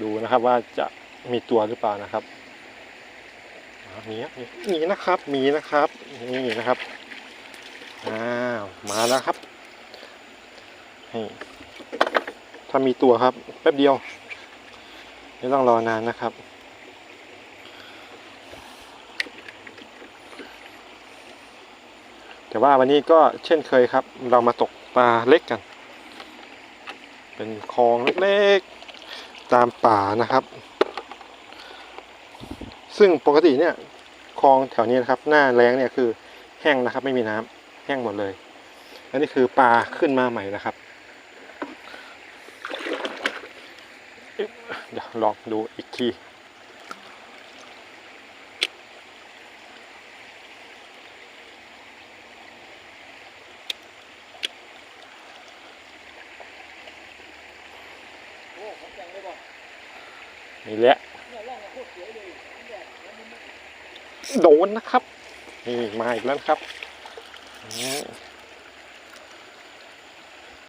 ดูนะครับว่าจะมีตัวหรือเปล่านะครับมีมีนะครับ มีนะครับนี่นะครับอ้าวมาแล้วครับนี่ถ้ามีตัวครับ แป๊บเดียวไม่ต้องรอนานนะครับแต่ว่าวันนี้ก็เช่นเคยครับ เรามาตกปลาเล็กกัน เป็นคลองเล็ก ตามป่านะครับ ซึ่งปกติเนี่ยคลองแถวนี้นะครับ หน้าแรงเนี่ยคือแห้งนะครับ ไม่มีน้ำแห้งหมดเลยอันนี้คือปลาขึ้นมาใหม่นะครับเดี๋ยวลองดูอีกที โอ้ผมจังเลยบอก นี่แหละเนี่ยร่องโคตรสวยเลยเนี่ยแล้วมันโดนนะครับนี่มาอีกแล้วนะครับอืม